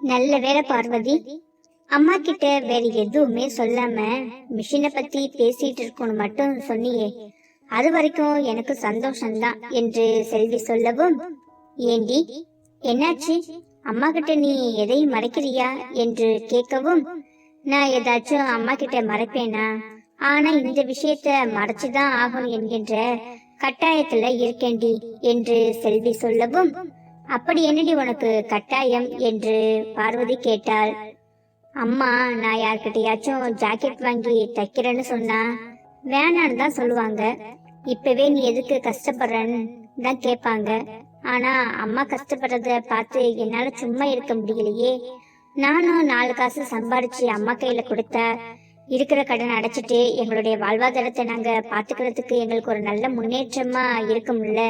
நல்ல வேலை பார்வதி அம்மா கிட்ட வேற எதுவுமே சொல்லாம மிஷினை பத்தி பேசிட்டு இருக்கணும் மட்டும் சொன்னியே. அது வரைக்கும் எனக்கு சந்தோஷம்தான் என்று செல்வி சொல்லவும் ஏண்டி என்னாச்சு? அம்மா கிட்ட நீ எதையும் மறைக்கிறியா? என்று கேட்கவும் நான் ஏதாச்சும் அம்மா கிட்ட மறைப்பேனா? ஆனா இந்த விஷயத்த மறைச்சுதான் ஆகணும் என்கின்ற கட்டாயத்துல இருக்கேண்டி என்று செல்வி சொல்லவும் அப்படி என்னடி உனக்கு கட்டாயம் என்று பார்வதி கேட்டாள். அம்மா நான் யார்கிட்டயாச்சும் ஜாக்கெட் வாங்கி தைக்கிறேன்னு சொன்னா வேணான்னு தான் சொல்லுவாங்க. இப்பவே நீ எதுக்கு கஷ்டப்படுறன்னு தான் கேட்பாங்க. ஆனா அம்மா கஷ்டப்படுறத பார்த்து என்னால சும்மா இருக்க முடியலையே. நானும் நாலு காசு சம்பாரிச்சு அம்மா கையில கொடுத்த இருக்கிற கடன் அடைச்சிட்டு எங்களுடைய வாழ்வாதாரத்தை நாங்க பாத்துக்கிறதுக்கு எங்களுக்கு ஒரு நல்ல முன்னேற்றமா இருக்கும்ல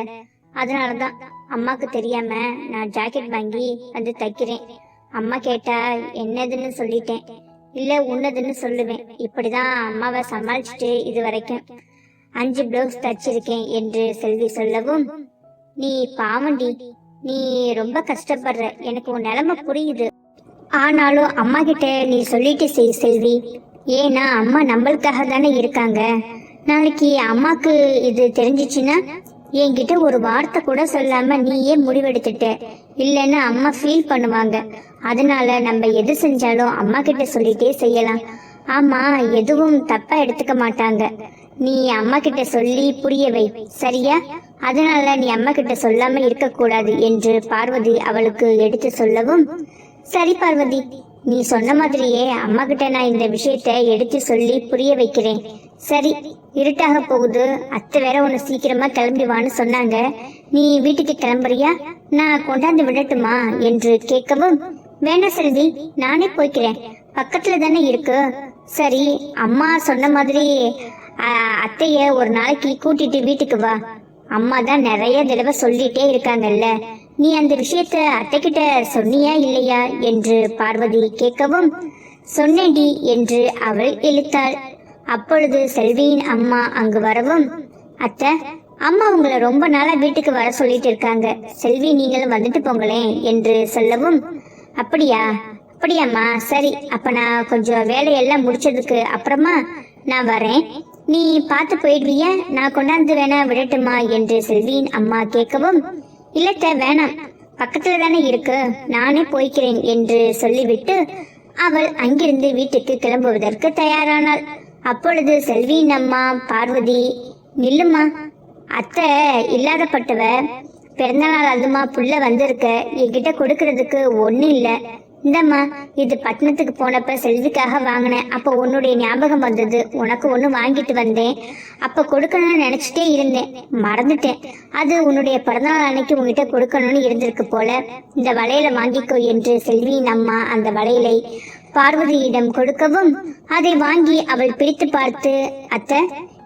அதனாலதான் அம்மாக்கு தெரியாம நான் ஜாக்கெட் வாங்கி வந்து தைக்கிறேன். அம்மா கேட்டா என்னதுன்னு சொல்லிட்டேன். இல்ல உன்னதுன்னு சொல்லுவேன். இப்படிதான் அம்மாவை சமாளிச்சுட்டு இது வரைக்கும் அஞ்சு பிளவுஸ் தச்சிருக்கேன் என்று செல்வி சொல்லவும் நீ பாவண்டி நீ ரொம்ப கஷ்டப்படுற. எனக்கு உன் நிலைமை புரியுது. ஆனாலும் அம்மா கிட்ட நீ சொல்லிட்டு செய் செல்வி. ஏன்னா அம்மா நம்மளுக்காக தானே இருக்காங்க. நாளைக்கு அம்மாக்கு இது தெரிஞ்சிச்சுன்னா என்கிட்ட ஒரு வார்த்தை கூட சொல்லாம நீயே முடிவெடுத்துட்ட. இல்லைன்னா அம்மா ஃபீல் பண்ணுவாங்க. அதனால நம்ம எது செஞ்சாலும் அம்மா கிட்ட சொல்லிட்டே செய்யலாம். ஆமா எதுவும் தப்பா எடுத்துக்க மாட்டாங்க. நீ அம்மா கிட்ட சொல்லி புரிய வை. சரியா? அதனால நீ அம்மா கிட்ட சொல்லாம இருக்க கூடாது என்று பார்வதி அவளுக்கு எடுத்து சொல்லவும் சரி பார்வதி நீ சொன்ன மாதிரியே அம்மா கிட்ட நான் இந்த விஷயத்த எடுத்து சொல்லி புரிய வைக்கிறேன். சரி இருட்டாக போகுது. அத்தை வேற உன்னை சீக்கிரமா கிளம்பிவான்னு சொன்னாங்க. நீ வீட்டுக்கு கிளம்புறியா? நான் கொண்டாந்து விடட்டுமா என்று கேட்கவும் வேணாம் செல்வி நானே போய்க்கிறேன். பக்கத்துல தானே இருக்கு. சரி அம்மா சொன்ன மாதிரி அத்தைய ஒரு நாளைக்கு கூட்டிட்டு வீட்டுக்கு வா. அம்மா தான் நிறைய தடவை சொல்லிட்டே இருக்காங்கல்ல. நீ அந்த விஷயத்த அத்தைக்கிட்ட சொன்னியா இல்லையா என்று பார்வதி கேட்கவும் சொன்னேடி என்று அவள் இழுத்தாள். அப்பொழுது செல்வியின் அம்மா அங்கு வரவும் அத்தை அம்மா உங்களை ரொம்ப நாளா வீட்டுக்கு வர சொல்லிட்டு இருக்காங்க. செல்வி நீங்களும் வந்துட்டு போங்களேன் என்று சொல்லவும் அப்படியா? அப்படியாம்மா. சரி அப்ப நான் கொஞ்சம் வேலையெல்லாம் முடிச்சதுக்கு அப்புறமா நான் வரேன். நீ பார்த்து போயிடுவிய? நான் கொண்டாந்து வேணா விடட்டுமா? என்று செல்வியின் அம்மா கேட்கவும் இல்லத்த வேணாம். பக்கத்துல தானே இருக்கு. நானே போய்க்கிறேன் என்று சொல்லிவிட்டு அவள் அங்கிருந்து வீட்டுக்கு கிளம்புவதற்கு தயாரானாள். அப்பொழுது செல்வியின் அம்மா பார்வதி நில்லுமா அத்தை இல்லாதப்பட்டவ பிறந்தநாள் அதுமா புள்ள வந்திருக்க என்கிட்ட கொடுக்கறதுக்கு ஒன்றும் இல்லை. இந்தம்மா இது பட்டணத்துக்கு போனப்ப செல்விக்காக வாங்கினேன். அப்போ உன்னுடைய ஞாபகம் வந்தது. உனக்கு ஒன்று வாங்கிட்டு வந்தேன். அப்போ கொடுக்கணும்னு நினைச்சிட்டே இருந்தேன். மறந்துட்டேன். அது உன்னுடைய பிறந்தநாள் அன்னைக்கு உங்ககிட்ட கொடுக்கணும்னு இருந்திருக்கு போல. இந்த வளையலை வாங்கிக்கோ என்று செல்வியின் அம்மா அந்த வளையலை பார்வதியிடம் கொடுக்கவும் அதை வாங்கி அவள் பிரித்து பார்த்து அத்தை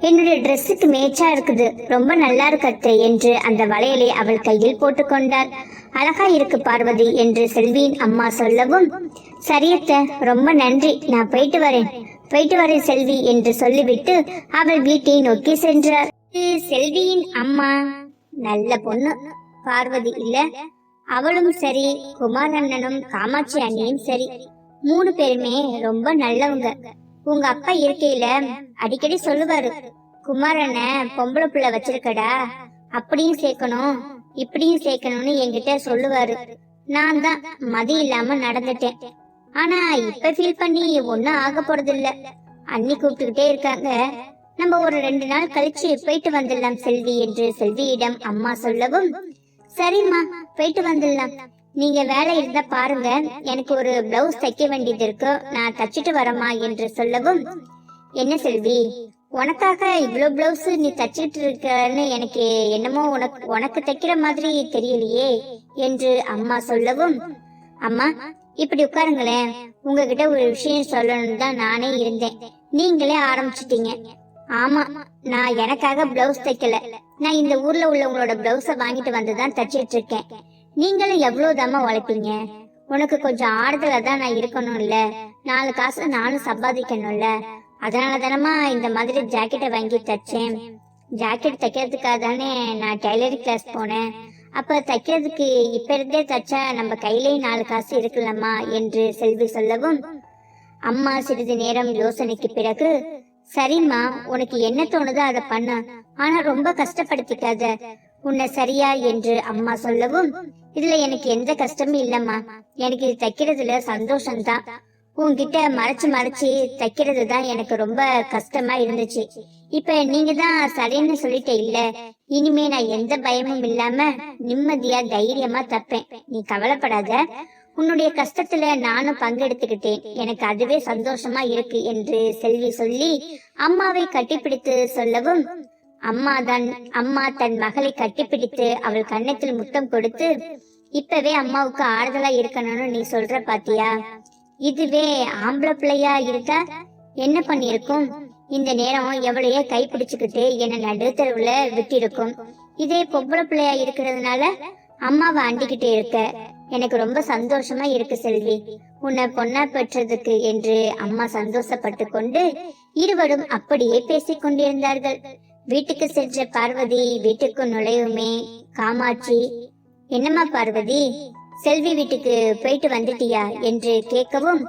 என்னுடைய ட்ரெஸ்ஸுக்கு மேய்ச்சா இருக்குது. ரொம்ப நல்லா இருக்கு அத்தை என்று அந்த வளையலை அவள் கையில் போட்டுக்கொண்டாள் அழகா இருக்கு பார்வதி என்று செல்வியின் அம்மா சொல்லவும் சரியத்த ரொம்ப நன்றி. நான் போயிட்டு வரேன். போயிட்டு வரேன் செல்வி என்று சொல்லிவிட்டு அவள் வீட்டை நோக்கி சென்றார். செல்வியின் அம்மா. நல்ல பொண்ணு. பார்வதி இல்ல. அவளும் சரி. குமார் அண்ணனும் காமாட்சி அண்ணியும் சரி. மூணு பேருமே ரொம்ப நல்லவங்க. உங்க அப்பா இருக்கையில அடிக்கடி சொல்லுவாரு குமாரண்ண பொம்பளை புள்ள வச்சிருக்கடா. அப்படியும் சேர்க்கணும். இப்படியும் சேர்க்கணும்னு என்கிட்ட சொல்லுவாரு. நான் தான் மதி இல்லாம நடந்துட்டேன். ஆனா இப்ப ஃபீல் பண்ணி ஒன்னும் ஆக போறது இல்ல அண்ணி கூப்பிட்டுக்கிட்டே இருக்காங்க. நம்ம ஒரு ரெண்டு நாள் கழிச்சு போயிட்டு வந்துடலாம் செல்வி என்று செல்வியிடம் அம்மா சொல்லவும் சரிம்மா போயிட்டு வந்துடலாம். நீங்க வேலை இருந்தா பாருங்க. எனக்கு ஒரு பிளவுஸ் தைக்க வேண்டியது இருக்கு. நான் தச்சிட்டு வரமா என்று சொல்லவும் என்ன செல்வி உனக்காக இவ்வளவு பிளவுஸ் நீ தச்சிட்டு இருக்கன்னு எனக்கு என்னமோ உனக்கு உனக்கு தைக்கிற மாதிரி தெரியலையே என்று அம்மா சொல்லவும் அம்மா இப்படி உட்காருங்களேன். உங்ககிட்ட ஒரு விஷயம் சொல்லணும் தான் நானே இருந்தேன். நீங்களே ஆரம்பிச்சிட்டீங்க. ஆமா நான் எனக்காக பிளவுஸ் தைக்கல. நான் இந்த ஊர்ல உள்ளவங்களோட பிளவுஸ வாங்கிட்டு வந்து தான் தச்சிட்டு இருக்கேன். நீங்களும் எவ்வளவு தாமா உழைப்பீங்க? உனக்கு கொஞ்சம் ஆறுதலா தான் நான் இருக்கணும்ல. நாலு காசு நானும் சம்பாதிக்கணும்ல. அதனால தானமா இந்த மாதிரி ஜாக்கெட்டை வாங்கி தச்சேன். ஜாக்கெட் தைக்கிறதுக்காக தானே நான் டெய்லரிங் கிளாஸ் போனேன். அப்ப தைக்கிறதுக்கு இப்ப இருந்தே தச்சா நம்ம கையிலேயே நாலு காசு இருக்கலாமா என்று செல்வி சொல்லவும் அம்மா சிறிது நேரம் யோசனைக்கு பிறகு சரிம்மா உனக்கு என்ன தோணுதோ அதை பண்ண. ஆனா ரொம்ப கஷ்டப்படுத்திக்காத. உன்னை சரியா? என்று அம்மா சொல்லவும் இதுல எனக்கு எந்த கஷ்டமும் இல்லம்மா. எனக்கு இது தைக்கிறதுல சந்தோஷம்தான். உங்ககிட்ட மறைச்சு மறைச்சு தைக்கிறது தான் எனக்கு ரொம்ப கஷ்டமா இருந்துச்சு. இப்ப நீங்க தான் சரின்னு சொல்லிட்டே இல்ல. இனிமே நான் எந்த பயமும் இல்லாம நிம்மதியா தைரியமா தப்பேன். நீ கவலைப்படாத. உன்னுடைய கஷ்டத்துல நானும் பங்கெடுத்துக்கிட்டேன். எனக்கு அதுவே சந்தோஷமா இருக்கு என்று செல்வி சொல்லி அம்மாவை கட்டிப்பிடித்து சொல்லவும் அம்மா தான் அம்மா தன் மகளை கட்டிப்பிடித்து அவள் கன்னத்தில் முத்தம் கொடுத்து இப்பவே அம்மாவுக்கு ஆறுதலா இருக்கணும்னு நீ சொல்ற பாத்தியா? இதுவே ஆம்பளை பிள்ளையா இருந்தா என்ன பண்ணிருக்கும் இந்த நேரம் எவ்வளையே கை பிடிச்சுக்கிட்டு என்ன நடுத்தருவுல விட்டிருக்கும். இதே பொம்பளை பிள்ளையா இருக்கிறதுனால அம்மாவை அண்டிக்கிட்டு இருக்க. எனக்கு ரொம்ப சந்தோஷமா இருக்கு செல்வி. உன்னை பொண்ணா பெற்றதுக்கு என்று அம்மா சந்தோஷப்பட்டு கொண்டு இருவரும் அப்படியே பேசிக் கொண்டிருந்தார்கள். வீட்டுக்கு சென்ற பார்வதி வீட்டுக்கு நுழையுமே காமாட்சி என்னம்மா பார்வதி செல்வி வீட்டுக்கு போயிட்டு வந்துட்டியா என்று கேட்கவும்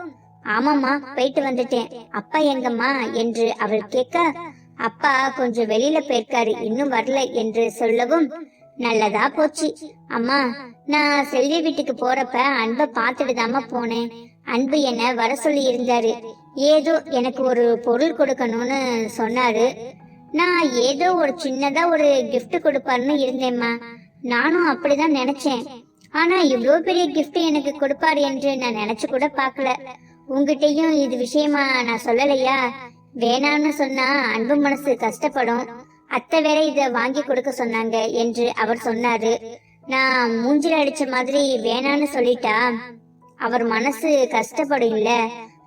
ஆமாம்மா போயிட்டு வந்துட்டேன். அப்பா எங்கம்மா? என்று அவள் கேட்க அப்பா கொஞ்சம் வெளியில போயிருக்காரு இன்னும் வரல என்று சொல்லவும் நல்லதா போச்சு. அம்மா நான் செல்வி வீட்டுக்கு போறப்ப அன்பை பார்த்துட்டு போனேன். அன்பு என்ன வர சொல்லி இருந்தாரு. ஏதோ எனக்கு ஒரு பொருள் கொடுக்கணும்னு சொன்னாரு. நான் ஏதோ ஒரு சின்னதா ஒரு கிஃப்ட் கொடுப்பாருன்னு இருந்தேம்மா. நானும் அப்படிதான் நினைச்சேன். ஆனா இவ்வளோ பெரிய கிஃப்ட் எனக்கு கொடுப்பாரு என்று நான் நினைச்சு கூட பார்க்கல. உங்ககிட்டயும் இது விஷயமா நான் சொல்லலையா? வேணான்னு சொன்னா அன்பு மனசு கஷ்டப்படும். அத்தை வேற இத வாங்கி கொடுக்க சொன்னாங்க என்று அவர் சொன்னாரு. நான் மூஞ்சில அடிச்ச மாதிரி வேணான்னு சொல்லிட்டா அவர் மனசு கஷ்டப்படும் இல்ல.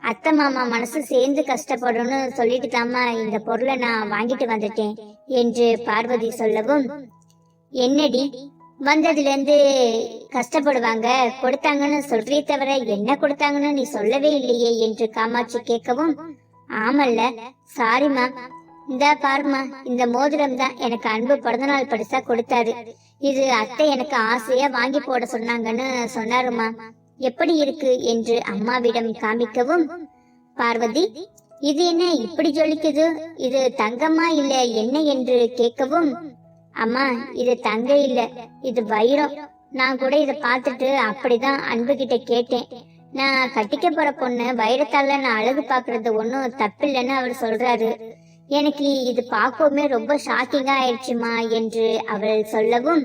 அத்தை மாமா மனசு சேர்ந்து கஷ்டப்படும்னு சொல்லிட்டு தாமா இந்த பொருளை நான் வாங்கிட்டு வந்துட்டேன் என்று பார்வதி சொல்லவும் என்னடி வந்ததுல இருந்து கஷ்டப்படுவாங்க. கொடுத்தாங்கன்னு சொல்றே தவிர என்ன கொடுத்தாங்கன்னு நீ சொல்லவே இல்லையே என்று காமாட்சி கேட்கவும் ஆமல்ல. சாரிம்மா. இந்த பாருமா இந்த மோதிரம் தான் எனக்கு அன்பு பிறந்தநாள் பரிசா கொடுத்தாரு. இது அத்தை எனக்கு ஆசையா வாங்கி போட சொன்னாங்கன்னு சொன்னாருமா எப்படி இருக்கு? என்று அம்மாவிடம் காமிக்கவும் பார்வதி இது என்ன இப்படி ஜொலிக்குது? இது தங்கமா இல்ல என்ன? என்று கேட்கவும் அம்மா இது தங்க இல்ல இது வைரம். நான் கூட இத பார்த்துட்டு அப்படிதான் அன்பு கிட்ட கேட்டேன். நான் கட்டிக்க போற பொண்ணு வைரத்தால நான் அழகு பாக்குறது ஒன்றும் தப்பில்லைன்னு அவர் சொல்றாரு. எனக்கு இது பார்க்கவுமே ரொம்ப ஷாக்கிங்கா ஆயிடுச்சுமா என்று அவள் சொல்லவும்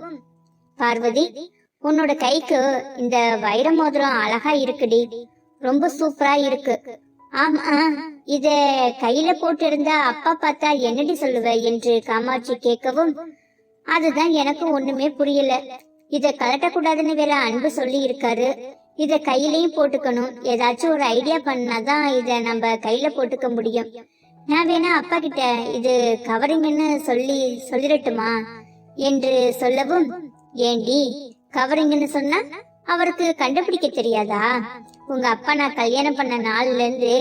பார்வதி உன்னோட கைக்கு இந்த வைர மோதிரம் அழகா இருக்குடி. ரொம்ப சூப்பரா இருக்கு. ஆமா இத கையில போட்டு அப்பா பார்த்தா என்னடி சொல்லுவ? என்று காமாட்சி கேட்கவும் அதுதான் எனக்கு ஒண்ணுமே புரியல. இத கலட்டக்கூடாதுன்னு வேற அன்பு சொல்லி இருக்காரு இத கையிலயும் போட்டுக்கணும். ஏதாச்சும் ஒரு ஐடியா பண்ணாதான் இத நம்ம கையில போட்டுக்க முடியும். நான் வேணா அப்பா கிட்ட இது கவரிங்னு சொல்லி சொல்லிடட்டுமா? என்று சொல்லவும் ஏண்டி கவரிங்னு சொன்னா அவருக்கு கண்டுபிடிக்க தெரியாதா? உங்க அப்பா நான் கல்யாணம் பண்ண நாள்ல இருந்து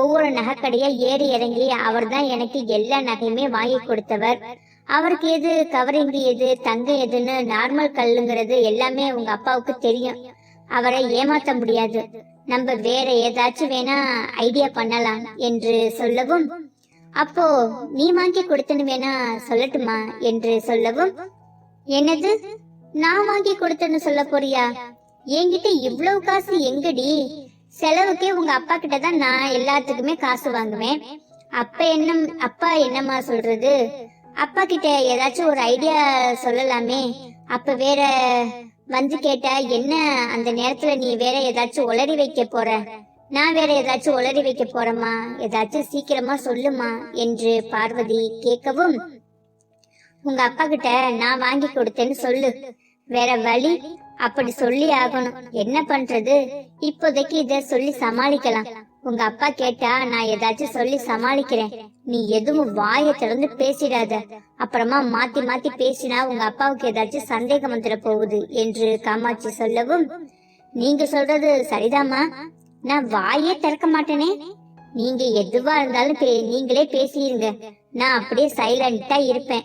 ஒவ்வொரு நகைக்கடையா ஏறி இறங்கி அவர் தான் எனக்கு எல்லா நகையுமே வாங்கி கொடுத்தவர். அவருக்கு எது கவரிங் எது தங்கம் எதுன்னு நார்மல் கல்லுங்கிறது எல்லாமே உங்க அப்பாவுக்கு தெரியும். அவரை ஏமாத்த முடியாது. நம்ம வேற ஏதாச்சும் வேணா ஐடியா பண்ணலாம் என்று சொல்லவும் அப்போ நீ வாங்கி கொடுத்துன்னு வேணா சொல்லட்டுமா? என்று சொல்லவும் என்னது? நான் வாங்கி கொடுத்தேன்னு சொல்ல போறியா? என்கிட்ட இவ்வளவு காசு எங்கடி? செலவுக்கே உங்க அப்பா கிட்ட தான் நான் எல்லாத்துக்குமே காசு வாங்குவேன். அப்ப என்ன அப்பா என்னம்மா சொல்றது? அப்பா கிட்ட ஏதாச்சும் ஒரு ஐடியா சொல்லலாமே. அப்ப வேற வந்து கேட்டா என்ன அந்த நேரத்துல நீ வேற ஏதாச்சும் உளறி வைக்க போற? நான் வேற ஏதாச்சும் உளறி வைக்க போறேம்மா. ஏதாச்சும் சீக்கிரமா சொல்லுமா என்று பார்வதி கேட்கவும் உங்க அப்பா கிட்ட நான் வாங்கி கொடுத்தேன்னு சொல்லு. வேற வழி அப்படி சொல்லி ஆகணும். என்ன பண்றது? இப்போதைக்கு இத சொல்லி சமாளிக்கலாம். உங்க அப்பா கேட்டா நான் ஏதாச்சும் சொல்லி சமாளிக்கிறேன். நீ எதுவும் வாயை திறந்து பேசிடாத. அப்புறமா மாத்தி மாத்தி பேசினா உங்க அப்பாவுக்கு ஏதாச்சும் சந்தேகம் வந்துட போகுது என்று காமாட்சி சொல்லவும் நீங்க சொல்றது சரிதாம்மா. நான் வாயே திறக்க மாட்டேனே. நீங்க எதுவா இருந்தாலும் பே- நீங்களே பேசிருங்க. நான் அப்படியே சைலண்டா இருப்பேன்.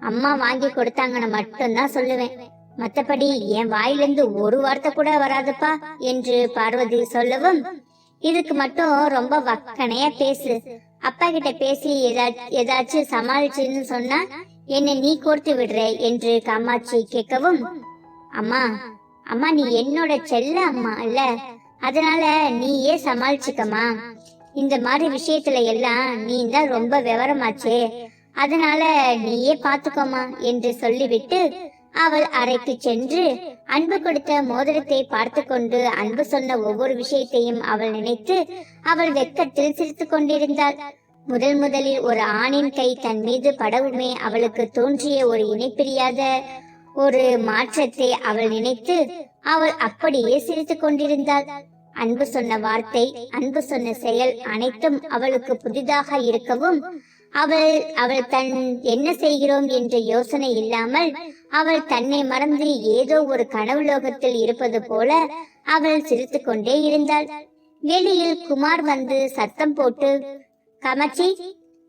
அம்மா வாங்கி கொடுத்தாங்கன்னு மட்டும்தான் சொல்லுவேன். மத்தபடி என் வாயிலிருந்து ஒரு வார்த்தை கூட வராதுப்பா என்று பார்வதி சொல்லவும் இதுக்கு மட்டும் ரொம்ப வக்கனையா பேசு. அப்பா கிட்ட பேசி ஏதாச்சும் சமாளிச்சுன்னு சொன்னா என்னை நீ கோர்த்து விடுற என்று காமாட்சி கேட்கவும் அம்மா அம்மா நீ என்னோட செல்ல அம்மா இல்ல அதனால நீயே சமாளிச்சுக்கம்மா. இந்த மாதிரி விஷயத்துல எல்லாம் நீ தான் ரொம்ப விவரமாச்சே. அதனால நீயே பாத்துக்கோமா என்று சொல்லிவிட்டு அவள் அறைக்கு சென்று அன்பு கொடுத்த மோதிரத்தை பார்த்து கொண்டு அன்பு சொன்ன ஒவ்வொரு விஷயத்தையும் அவள் நினைத்து அவள் வெக்கத்தில் சிரித்துக் கொண்டிருந்தாள். முதல் முதலில் ஒரு ஆணின் கை தன் மீது படவுமே அவளுக்கு தோன்றிய ஒரு இணைப்பிரியாத ஒரு மாற்றத்தை அவள் நினைத்து அவள் அப்படியே சிரித்துக் கொண்டிருந்தாள். அன்பு சொன்ன வார்த்தை அன்பு சொன்ன செயல் அனைத்தும் அவளுக்கு புதிதாக இருக்கவும் அவள் அவள் தன் என்ன செய்கிறோம் என்ற யோசனை இல்லாமல் அவள் தன்னை மறந்து ஏதோ ஒரு கனவு லோகத்தில் இருப்பது போல அவள் சிரித்து கொண்டே இருந்தாள். வெளியில் குமார் வந்து சத்தம் போட்டு காமாட்சி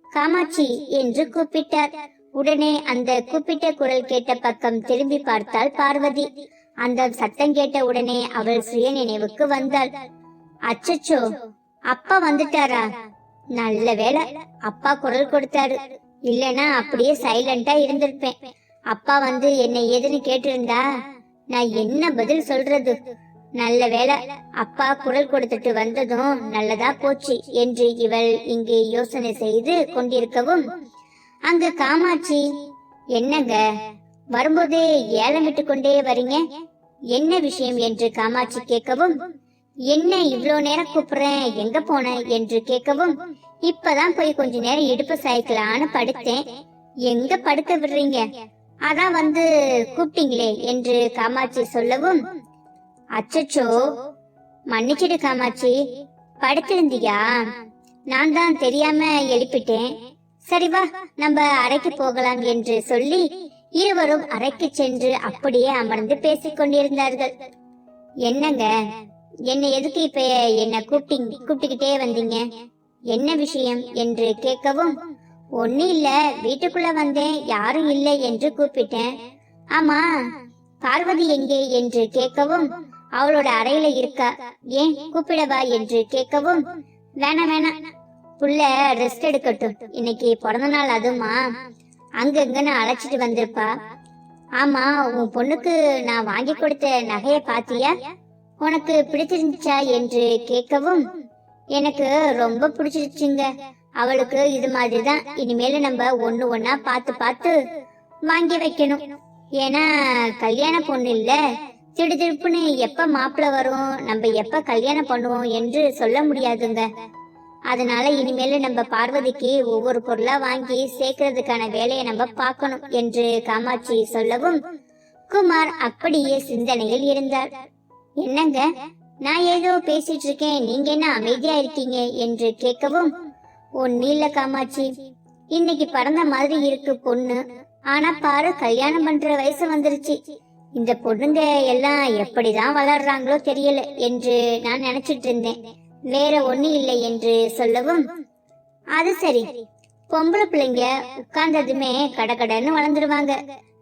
காமாட்சி என்று கூப்பிட்டார். உடனே அந்த கூப்பிட்ட குரல் கேட்ட பக்கம் திரும்பி பார்த்தாள் பார்வதி. அந்த சத்தம் கேட்ட உடனே அவள் சுய நினைவுக்கு வந்தாள். அச்சச்சோ அப்பா வந்துட்டாரா? நல்ல வேளை அப்பா குரல் கொடுத்தாரு. இல்லனா அப்படியே சைலண்டா இருந்திருப்பேன். அப்பா வந்து என்னை ஏதுன்னு கேட்டிருந்தா நான் என்ன பதில் சொல்றது? நல்ல வேலை அப்பா குரல் கொடுத்துட்டு வந்ததும் நல்லதா போச்சு என்று இவள் இங்கு யோசனை செய்து கொண்டிருக்கவும் அங்க காமாட்சி என்னங்க? வரும்போதே ஏலமிட்டு கொண்டே வரீங்க? என்ன விஷயம்? என்று காமாட்சி கேட்கவும் என்ன இவ்வளோ நேரம் கூப்பிடுறேன்? எங்க போன? என்று கேட்கவும் இப்பதான் போய் கொஞ்ச நேரம் இடுப்பு சாய்க்கலான்னு படுத்தேன். எங்க படுக்க விடுறீங்க? அதான் வந்து கூப்பிட்டீங்களே என்று காமாட்சி சொல்லவும் அச்சச்சோ மன்னிச்சிடு காமாட்சி. படுத்திருந்தியா? நான் தான் தெரியாம எழுப்பிட்டேன். சரி வா நம்ம அறைக்கு போகலாம் என்று சொல்லி இருவரும் அறைக்கு சென்று அப்படியே அமர்ந்து பேசிக் கொண்டிருந்தார்கள். என்னங்க? என்ன எதுக்கு இப்ப என்ன கூப்பிட்டீங்க கூப்பிட்டுக்கிட்டே வந்தீங்க? என்ன விஷயம் என்று கேட்கவும் ஒண்ணு இல்ல வீட்டுக்குள்ள வந்தேன் யாரும் இல்லை என்று கூப்பிட்டேன். ஆமா பார்வதி எங்கே என்று கேட்கவும் அவளோட அறையில இருக்கா ஏன் கூப்பிடவா என்று கேட்கவும் வேணாம் வேணாம் புள்ள ரெஸ்ட் எடுக்கட்டும். இன்னைக்கு பிறந்த நாள் அதுமா அங்கங்கன்னு அழைச்சிட்டு வந்திருப்பா. ஆமா உன் பொண்ணுக்கு நான் வாங்கி கொடுத்த நகைய பாத்தியா? உனக்கு பிடிச்சிருந்துச்சா என்று கேட்கவும் எனக்கு ரொம்ப பிடிச்சிருச்சுங்க. அவளுக்கு இது மாதிரி தான் இனிமேல நம்ம ஒன்னு ஒன்னா பார்த்து பார்த்து வாங்கி வைக்கணும். ஏன்னா கல்யாண பொண்ணு இல்ல. திடுதிடுப்புன்னு எப்ப மாப்பிள்ள வரும்? நம்ம எப்ப கல்யாணம் பண்ணுவோம் என்று சொல்ல முடியாதுங்க. அதனால இனிமேல நம்ம பார்வதிக்கு ஒவ்வொரு பொருளா வாங்கி சேர்க்கறதுக்கான வேலையை நம்ம பார்க்கணும் என்று காமாட்சி சொல்லவும் குமார் அப்படியே சிந்தனையில் இருந்தார். என்னங்க? நான் ஏதோ பேசிட்டு இருக்கேன் நீங்க என்ன அமைதியா இருக்கீங்க என்று கேட்கவும் ஒன்னும் நீல காமாட்சி இன்னைக்கு படந்த மாதிரி இருக்கு பொண்ணு. ஆனா பாரு கல்யாணம் பண்ற வயசு வந்துருச்சு. இந்த பொண்ணுங்க எல்லாம் எப்படிதான் வளர்றாங்களோ தெரியல என்று நான் நினைச்சிட்டு இருந்தேன் வேற ஒண்ணு இல்லை என்று சொல்லவும் அது சரி. பொம்பளை பிள்ளைங்க உட்கார்ந்ததுமே கடகடன்னு வளர்ந்துருவாங்க.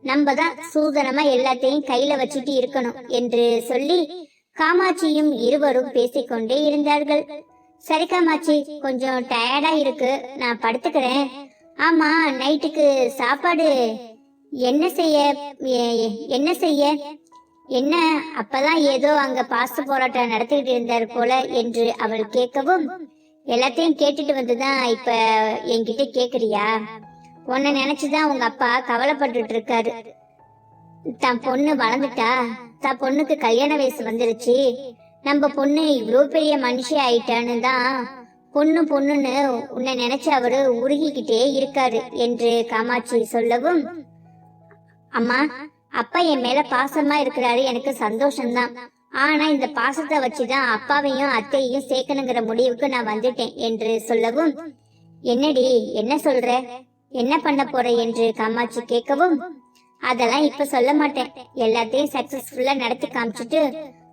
நம்ம தான் சூதனமா எல்லாத்தையும் கையில வச்சுட்டு இருக்கணும் என்று சொல்லி காமாட்சியும் இருவரும் பேசிக்கொண்டே இருந்தார்கள். சரி காமாட்சி கொஞ்சம் டயர்டா இருக்கு. நான் படுத்துக்கிறேன். ஆமா நைட்டுக்கு சாப்பாடு என்ன செய்ய என்ன செய்ய? என்ன? அப்பதான் ஏதோ அங்க பாஸ்து போராட்டம் நடத்திக்கிட்டு இருந்தார் போல என்று அவள் கேட்கவும் எல்லாத்தையும் கேட்டுட்டு வந்துதான் இப்ப என்கிட்ட கேக்குறியா? உன்னை நினைச்சுதான் உங்க அப்பா கவலைப்பட்டுட்டு இருக்காரு. தன் பொண்ணு வளர்ந்துட்டா தன் பொண்ணுக்கு கல்யாண வயசு வந்துருச்சு. நம்ம பொண்ணு இவ்வளோ பெரிய மனுஷி ஆயிட்டான்னு தான் பொண்ணு பொண்ணுன்னு உன்னை நினைச்சு அவரு உருகிக்கிட்டே இருக்காரு என்று காமாட்சி சொல்லவும் அம்மா அப்பா என் மேல பாசமா இருக்கிறாரு எனக்கு சந்தோஷம்தான். ஆனா இந்த பாசத்தை வச்சுதான் அப்பாவையும் அத்தையையும் சேர்க்கணுங்கிற முடிவுக்கு நான் வந்துட்டேன் என்று சொல்லவும் என்னடி என்ன சொல்ற? என்ன பண்ண போற என்று காமாட்சி கேட்கவும் அதெல்லாம் இப்ப சொல்ல மாட்டேன். எல்லாத்தையும் சக்சஸ்ஃபுல்லா நடத்தி காமிச்சிட்டு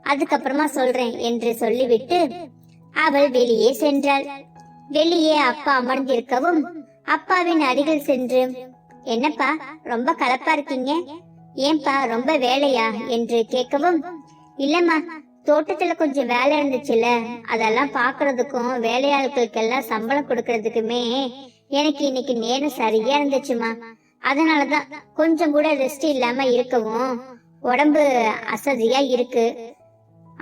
அதுக்கப்புறமா சொல்றேன் என்று சொல்லிவிட்டு அவள் வெளியே சென்றாள். வெளியே அப்பா அமர்ந்திருக்கவும் அப்பாவின் அருகில் சென்று என்னப்பா ரொம்ப கலப்பா இருக்கீங்க? ஏன்பா ரொம்ப வேலையா? என்று கேட்கவும் இல்லம்மா தோட்டத்துல கொஞ்சம் வேலை இருந்துச்சுல அதெல்லாம் பாக்குறதுக்கும் வேலையாட்களுக்கெல்லாம் சம்பளம் கொடுக்கறதுக்குமே எனக்கு இன்னைக்கு நேரம் சரியா இருந்துச்சுமா. அதனாலதான் கொஞ்சம் கூட ரெஸ்ட் இல்லாம இருக்கவும் உடம்பு அசதியா இருக்கு.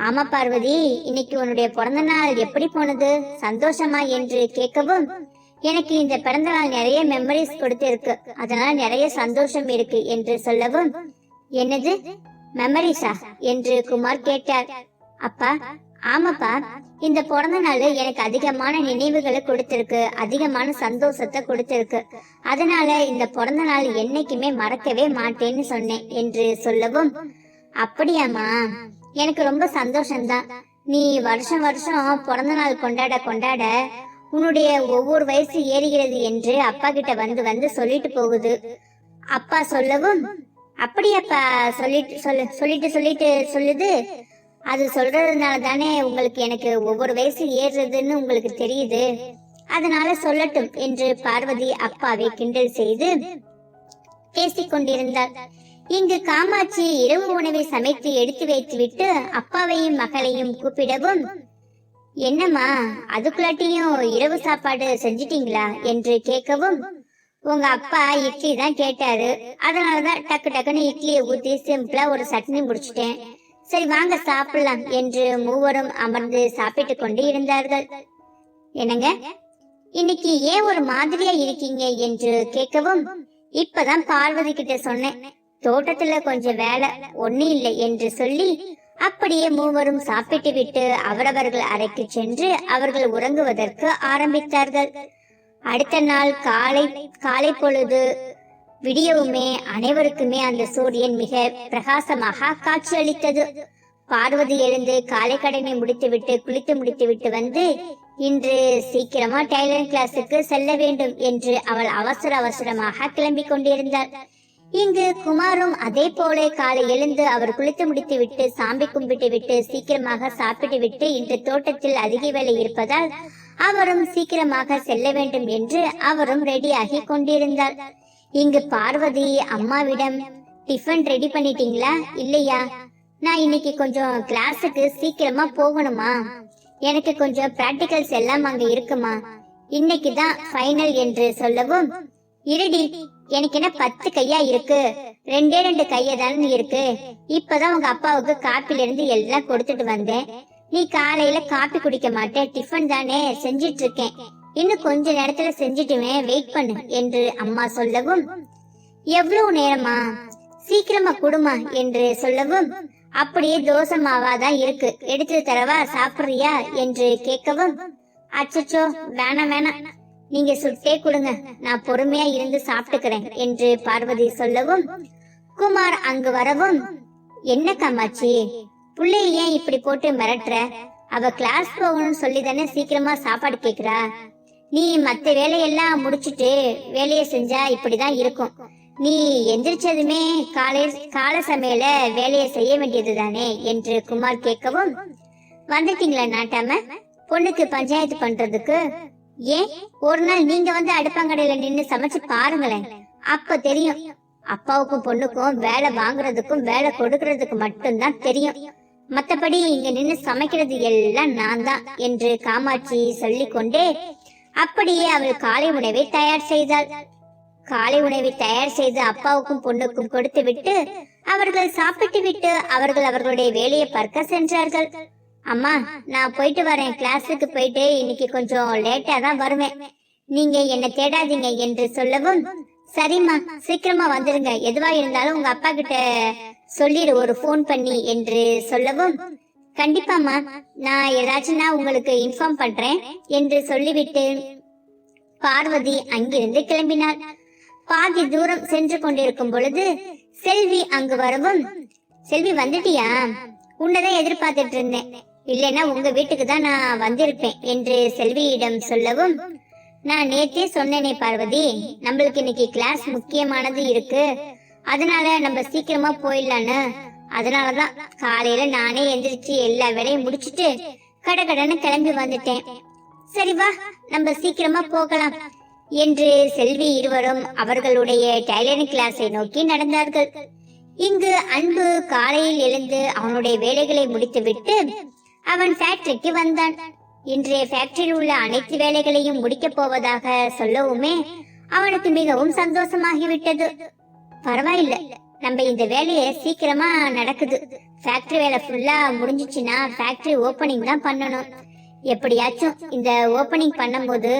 ஆமா பார்வதி இன்னைக்கு உன்னுடைய பிறந்த நாள் எப்படி போனது? சந்தோஷமா என்று கேட்கவும் எனக்கு இந்த பிறந்த நாள் நிறைய மெமரிஸ் கொடுத்திருக்கு. அதனால நிறைய சந்தோஷம் இருக்கு என்று சொல்லவும் என்னது? மெமரிஸா என்று குமார் கேட்டார். அப்பா ஆமாப்பா. இந்த பிறந்த நாள் எனக்கு அதிகமான நினைவுகளை கொடுத்திருக்கு. அதிகமான சந்தோஷத்தை கொடுத்திருக்கு. அதனால இந்த பிறந்த நாள் என்னைக்குமே மறக்கவே மாட்டேன்னு சொன்னேன் என்று சொல்லவும் அப்படியாம்மா. எனக்கு ரொம்ப சந்தோஷம்தான். நீ வருஷம் வருஷம் பிறந்த நாள் கொண்டாட கொண்டாட உன்னுடைய ஒவ்வொரு வயசு ஏறுகிறது என்று அப்பா கிட்ட வந்து வந்து சொல்லிட்டு போகுது. அப்பா சொல்லவும் அப்படியாப்பா. சொல்லிட்டு சொல்லு சொல்லிட்டு சொல்லிட்டு சொல்லுது. அது சொல்றதுனால தானே உங்களுக்கு எனக்கு ஒவ்வொரு வயசு ஏறுறதுன்னு உங்களுக்கு தெரியுது. அதனால சொல்லட்டும் என்று பார்வதி அப்பாவை கிண்டல் செய்து பேசிக் கொண்டிருந்தார் இங்கு காமாட்சி இரவு உணவை சமைத்து எடுத்து வைத்துவிட்டு அப்பாவையும் மகளையும் கூப்பிடவும் என்னம்மா அதுக்குள்ளாட்டியும் இரவு சாப்பாடு செஞ்சிட்டீங்களா? என்று கேட்கவும் உங்க அப்பா இட்லி தான் கேட்டாரு. அதனாலதான் டக்கு டக்குன்னு இட்லியை ஊத்தி சிம்பிளா ஒரு சட்னி முடிச்சிட்டேன். சரி வாங்க சாப்பிடலாம் என்று மூவரும் அமர்ந்து சாப்பிட்டு கொண்டு இருந்தார்கள். என்னங்க? இன்னைக்கு ஏன் ஒரு மாதிரியா இருக்கீங்க என்று கேட்கவும் இப்பதான் பார்வதி கிட்ட சொன்னேன் தோட்டத்துல கொஞ்சம் வேலை ஒண்ணு இல்லை என்று சொல்லி அப்படியே மூவரும் சாப்பிட்டு விட்டு அவரவர்கள் அறைக்கு சென்று அவர்கள் உறங்குவதற்கு ஆரம்பித்தார்கள். அடுத்த நாள் காலை காலை பொழுது விடியவுமே அனைவருக்குமே அந்த சூரியன் மிக பிரகாசமாக காட்சியளித்தது. பார்வதி எழுந்து காலை கடனை முடித்துவிட்டு குளித்து முடித்துவிட்டு வந்து இன்று சீக்கிரமா டைலரிங் கிளாஸுக்கு செல்ல வேண்டும் என்று அவள் அவசர அவசரமாக கிளம்பி கொண்டிருந்தாள். இங்கு குமாரும் அதே போல காலை எழுந்து அவர் குளித்து முடித்து விட்டு சாம்பி கும்பிட்டு விட்டு சீக்கிரமாக சாப்பிட்டு விட்டு இன்று தோட்டத்தில் அதிக வேலை இருப்பதால் அவரும் சீக்கிரமாக செல்ல வேண்டும் என்று அவரும் ரெடியாகி கொண்டிருந்தார். இங்கு பார்வதி அம்மாவிடம் டிஃபன் ரெடி பண்ணிட்டீங்களா? இல்லையா? நான் இன்னைக்கு கொஞ்சம் கிளாஸுக்கு சீக்கிரமா போகணுமா? எனக்கு கொஞ்சம் பிராக்டிகல்ஸ் எல்லாம் அங்க இருக்குமா? இன்னைக்கு தான் ஃபைனல் என்று சொல்லவும் இருடி எனக்கு என்ன பத்து கையா இருக்கு? ரெண்டே ரெண்டு கையை தானே இருக்கு? இப்பதான் உங்க அப்பாவுக்கு காப்பில இருந்து எல்லாம் கொடுத்துட்டு வந்தேன். நீ காலையில காப்பி குடிக்க மாட்டேன் டிஃபன் தானே செஞ்சிட்டு இருக்கேன். இன்னும் கொஞ்ச நேரத்துல செஞ்சுட்டுவேன் வெயிட் பண்ணு என்று அம்மா சொல்லவும் எவ்வளவு நேரமா? சீக்கிரமா குடுமா? என்று சொல்லவும் அப்படியே தோசை மாவா தான் இருக்கு. எடுத்து தரவா சாப்பிடுறியா? என்று கேட்கவும் அச்சச்சோ வேணாம் வேணாம். நீங்க சுட்டே கொடுங்க. நான் பொறுமையா இருந்து சாப்பிட்டுக்கிறேன். என்று பார்வதி சொல்லவும் குமார் அங்கு வரவும் என்ன காமாட்சி புள்ளைய ஏன் இப்படி போட்டு மிரட்டுற? அவ கிளாஸ் போகணும்னு சொல்லி தானே சீக்கிரமா சாப்பாடு கேக்குறா? நீ மத்த வேலையெல்லாம் முடிச்சிட்டு வேலையை செஞ்சா இப்படிதான் இருக்கும். நீ எந்திரிச்சதுமே காலை கால சமையல வேலையை செய்ய வேண்டியது தானே என்று குமார் கேட்கவும் வந்துட்டீங்களா நாட்டாம? பொண்ணுக்கு பஞ்சாயத்து பண்றதுக்கு? ஏன்? ஒரு நாள் நீங்க வந்து அடுப்பங்கடையில நின்னு சமைச்சு பாருங்களேன். அப்ப தெரியும். அப்பாவுக்கும் பொண்ணுக்கும் வேலை வாங்குறதுக்கும் வேலை கொடுக்கறதுக்கு மட்டும்தான் தெரியும். மத்தபடி இங்க நின்னு சமைக்கிறது எல்லாம் நான் தான் என்று காமாட்சி சொல்லிக்கொண்டே அப்படியே அவள் காலை உணவை தயார் செய்தாள். காலை உணவை தயார் செய்து அப்பாவுக்கும் பொண்ணுக்கும் கொடுத்து விட்டு அவர்கள் சாப்பிட்டு விட்டு அவர்கள் அவர்களுடைய வேலையை பார்க்க சென்றார்கள். அம்மா நான் போயிட்டு வரேன். கிளாஸுக்கு போயிட்டு இன்னைக்கு கொஞ்சம் லேட்டா தான் வருவேன். நீங்க என்ன தேடாதீங்க என்று சொல்லவும் சரிம்மா சீக்கிரமா வந்துருங்க. எதுவா இருந்தாலும் உங்க அப்பா கிட்ட சொல்லிடு ஒரு ஃபோன் பண்ணி என்று சொல்லவும் கண்டிப்பாமா நான் ஏதாச்சும் நான் உங்களுக்கு இன்ஃபார்ம் பண்றேன் என்று சொல்லிவிட்டு பார்வதி அங்கிருந்து கிளம்பினாள். பாதி தூரம் சென்று கொண்டிருக்கும் பொழுது செல்வி அங்கு வரவும் செல்வி வந்துட்டியா? உன்னதான் எதிர்பார்த்துட்டு இருந்தேன். இல்லைன்னா உங்க வீட்டுக்கு தான் நான் வந்திருப்பேன் என்று செல்வியிடம் சொல்லவும் நான் நேத்தே சொன்னேனே பார்வதி நம்மளுக்கு இன்னைக்கு கிளாஸ் முக்கியமானது இருக்கு. அதனால நம்ம சீக்கிரமா போயிடலான்னு அதனாலதான் காலையில நானே எந்திரிச்சு எல்லா வேலையும் முடிச்சிட்டு கடகடன்னு கிளம்பி வந்துட்டேன். சரி வா நம்ம சீக்கிரமா போகலாம் என்று செல்வி இருவரும் அவர்களுடைய டைலரிங் கிளாஸை நோக்கி நடந்தார்கள். இங்கு அன்பு காலையில் எழுந்து அவனுடைய வேலைகளை முடித்துவிட்டு அவன் ஃபேக்டரிக்கு வந்தான். இன்றைய ஃபேக்டரியில் உள்ள அனைத்து வேலைகளையும் முடிக்கப் போவதாக சொல்லவுமே அவனுக்கு மிகவும் சந்தோஷமாகிவிட்டது. பரவாயில்ல நம்ம இந்த வேலையை சீக்கிரமா நடக்குது. ஃபேக்டரி வேலை ஃபுல்லா முடிஞ்சிச்சுன்னா ஃபேக்டரி ஓப்பனிங் தான் பண்ணணும். எப்படியாச்சும் இந்த ஓப்பனிங் பண்ணும்போது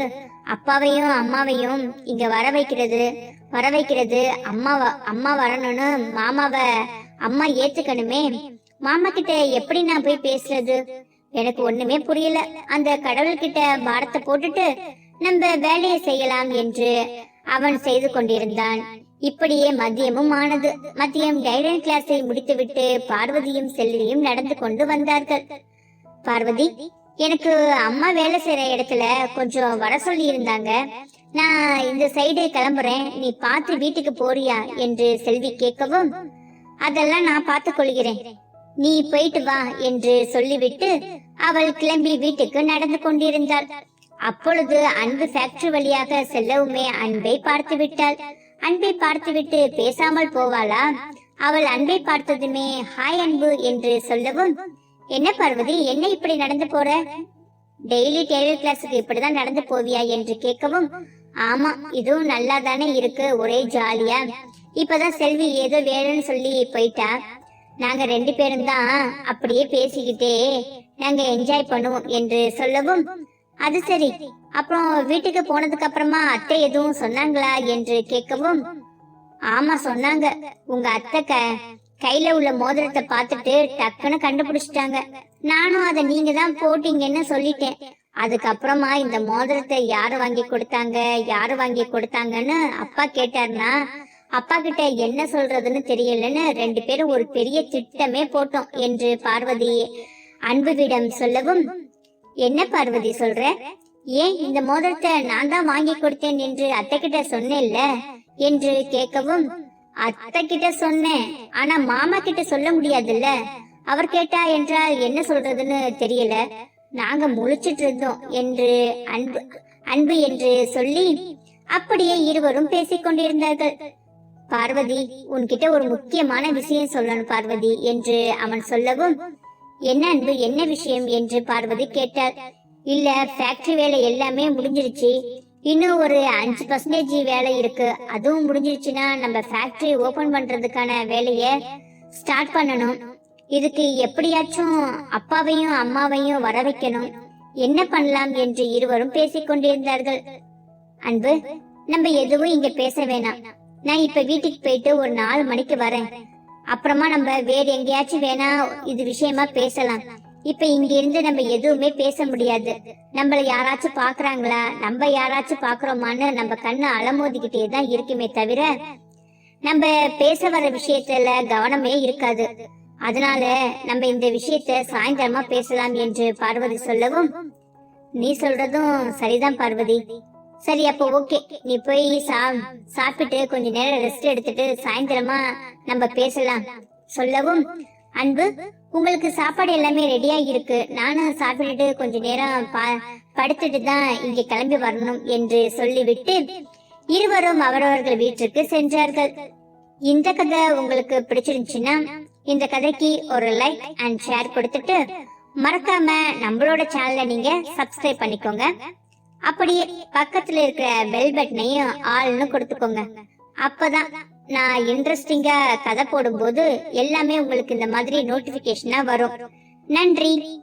அப்பாவையும் அம்மாவையும் இங்க வர வைக்கிறது வர வைக்கிறது அம்மா அம்மா வரணும்னு மாமாவை அம்மா ஏத்துக்கணுமே. மாமா கிட்ட எப்படி நான் போய் பேசுறது? எனக்கு ஒண்ணுமே புரியல. அந்த கடவுள்கிட்ட பாரத்தை போட்டுட்டு நம்ம வேலையை செய்யலாம் என்று அவன் செய்து கொண்டிருந்தான். இப்படியே மதியமும் ஆனது. மதியம் கைடன் கிளாஸை முடித்துவிட்டு பார்வதியும் செல்வியும் நடந்து கொண்டு வந்தார்கள். பார்வதி எனக்கு அம்மா வேலை செய்யற இடத்துல கொஞ்சம் வர சொல்லி இருந்தாங்க. நான் இந்த சைடு கிளம்புறேன். நீ பார்த்து வீட்டுக்கு போறியா என்று செல்வி கேட்கவும் அதெல்லாம் நான் பார்த்து கொள்கிறேன். நீ போயிட்டு வா என்று சொல்லிவிட்டு அவள் கிளம்பி வீட்டுக்கு நடந்து கொண்டிருந்தாள். அப்பொழுது அன்பு ஃபேக்டரி வழியாக செல்லவுமே அன்பை பார்த்து விட்டாள் அன்பை பார்த்துவிட்டு பேசாமல் போவாளா? அவள் அன்பை பார்த்ததுமே ஹாய் அன்பு என்று சொல்லவும் என்ன பார்வதி என்ன இப்படி நடந்து போற? டெய்லி டெய்லர் கிளாஸுக்கு இப்படிதான் நடந்து போவியா? என்று கேட்கவும் ஆமா இதுவும் நல்லா தானே இருக்கு ஒரே ஜாலியா. இப்பதான் செல்வி ஏதோ வேணும்னு சொல்லி போயிட்டா. நாங்க ரெண்டு பேரும் தான் அப்படியே பேசிக்கிட்டே நாங்க என்ஜாய் பண்ணுவோம் என்று சொல்லவும் அது சரி. அப்புறம் வீட்டுக்கு போனதுக்கு அப்புறமா அத்தை எதுவும் சொன்னாங்களா என்று கேட்கவும் ஆமா சொன்னாங்க. உங்க அத்தை க கையில உள்ள மோதிரத்தை பார்த்துட்டு டக்குன்னு கண்டுபிடிச்சிட்டாங்க. நானும் அதை நீங்க தான் போட்டீங்கன்னு சொல்லிட்டேன். அதுக்கப்புறமா இந்த மோதிரத்தை யாரு வாங்கி கொடுத்தாங்க யாரு வாங்கி கொடுத்தாங்கன்னு அப்பா கேட்டாருன்னா அப்பா கிட்ட என்ன சொல்றதுன்னு தெரியலன்னு ரெண்டு பேரும் ஒரு பெரிய திட்டமே போட்டோம் என்று பார்வதி அன்புவிடம் சொல்லவும் என்ன பார்வதி சொல்ற? ஏன் இந்த மோதிரத்தை நான் தான் வாங்கி கொடுத்தேன் என்று அத்தை கிட்ட சொன்னேன்ல என்று கேட்கவும் அத்தை கிட்ட சொன்னேன் ஆனா மாமா கிட்ட சொல்ல முடியாதுல்ல? அவர் கேட்டா என்றால் என்ன சொல்றதுன்னு தெரியல. நாங்க முழிச்சிட்டு இருந்தோம் என்று அன்பு அன்பு என்று சொல்லி அப்படியே இருவரும் பேசிக்கொண்டிருந்தார்கள் பார்வதி உன்கிட்ட ஒரு முக்கியமான விஷயம் சொல்லணும் பார்வதி என்று அவன் சொல்லவும் என்ன அன்பு என்ன விஷயம் என்று பார்வதி கேட்டார் இல்ல ஃபேக்டரி வேலை எல்லாமே முடிஞ்சிருச்சு. இன்னும் ஒரு அஞ்சு பர்சன்டேஜ் வேலை இருக்கு. அதுவும் முடிஞ்சிருச்சுன்னா நம்ம ஃபேக்டரி ஓபன் பண்றதுக்கான வேலைய ஸ்டார்ட் பண்ணணும். இதுக்கு எப்படியாச்சும் அப்பாவையும் அம்மாவையும் வர வைக்கணும். என்ன பண்ணலாம் என்று இருவரும் பேசிக்கொண்டிருந்தார்கள் அன்பு நம்ம எதுவும் இங்க பேச வேணாம். நான் இப்ப வீட்டுக்கு போயிட்டு ஒரு நாலு மணிக்கு வரேன். அப்புறமா நம்ம வேற எங்கேயாச்சும் வேணா இது விஷயமா பேசலாம். இப்ப இங்க இருந்து நம்ம எதுவுமே பேச முடியாது. நம்மள யாராச்சும் பாக்குறாங்களா? நம்ம யாராச்சும் பாக்குறோமான்னு நம்ம கண்ணு அலமோதிக்கிட்டே தான் இருக்குமே தவிர நம்ம பேச வர விஷயத்துல கவனமே இருக்காது. அதனால நம்ம இந்த விஷயத்த சாயந்தரமா பேசலாம் என்று பார்வதி சொல்லவும் நீ சொல்றதும் சரிதான் பார்வதி. சரி அப்போ ஓகே. நீ போய் சா சாப்பிட்டு கொஞ்ச நேரம் ரெஸ்ட் எடுத்துட்டு சாயந்தரமா நம்ம பேசலாம். சொல்லவும் அன்பு உங்களுக்கு சாப்பாடு எல்லாமே ரெடியா இருக்கு. நானும் சாப்பிட்டுட்டு கொஞ்ச நேரம் பா- படுத்துட்டு தான் இங்க கிளம்பி வரணும் என்று சொல்லிவிட்டு இருவரும் அவரவர்கள் வீட்டிற்கு சென்றார்கள். இந்த கதை உங்களுக்கு பிடிச்சிருந்துச்சுன்னா இந்த கதைக்கு ஒரு லைக் அண்ட் ஷேர் கொடுத்துட்டு மறக்காம நம்மளோட சேனலை நீங்க சப்ஸ்கிரைப் பண்ணிக்கோங்க. அப்படியே பக்கத்துல இருக்கிற பெல் பட்டனையும் ஆள்னு கொடுத்துக்கோங்க. அப்பதான் நான் இன்ட்ரெஸ்டிங்கா கதை போடும்போது எல்லாமே உங்களுக்கு இந்த மாதிரி நோட்டிபிகேஷனா வரும். நன்றி.